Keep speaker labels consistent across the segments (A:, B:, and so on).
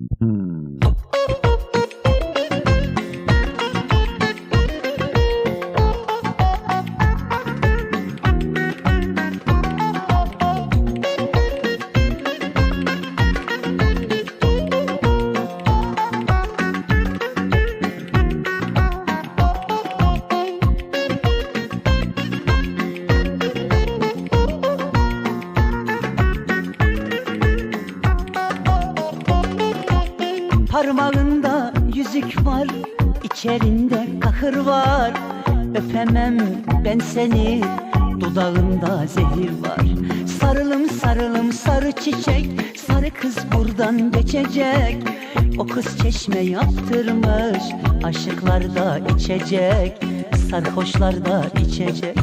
A: Mm-hmm.
B: Parmağında yüzük var, içerinde kahır var. Öpemem ben seni, dudağında zehir var. Sarılım sarılım sarı çiçek, sarı kız buradan geçecek. O kız çeşme yaptırmış, aşıklar da içecek, sarhoşlar da içecek.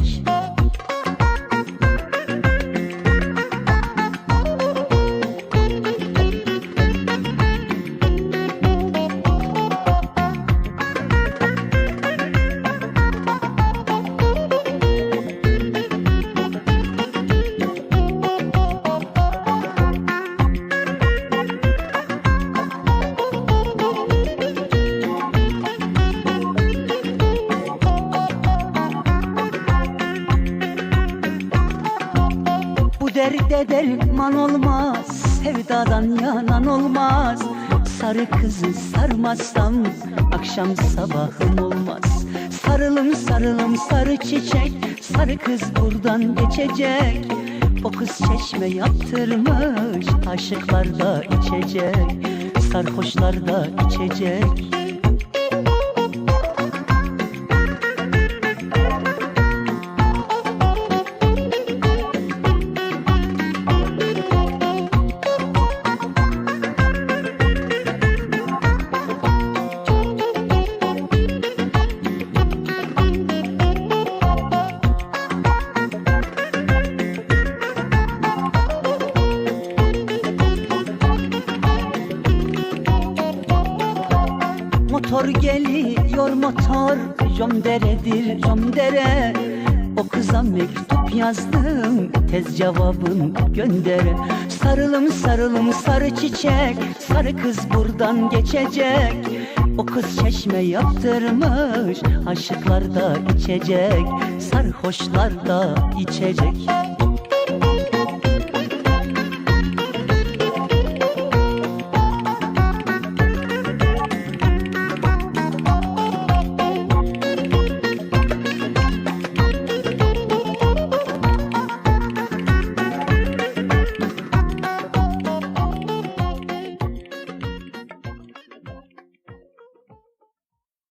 B: Bu derde derman olmaz Sevdadan yanan olmaz. Sarı kızı sarmazsam Akşam sabahım olmaz. Sarılım sarılım sarı çiçek Sarı kız buradan geçecek. O kız çeşme yaptırmış Aşıklar da içecek Sarhoşlar da içecek Motor geliyor motor Jomderedir jomdere O kıza mektup yazdım Tez cevabın göndere. Sarılım sarılım sarı çiçek Sarı kız buradan geçecek. O kız çeşme yaptırmış Aşıklar da içecek Sarhoşlar da içecek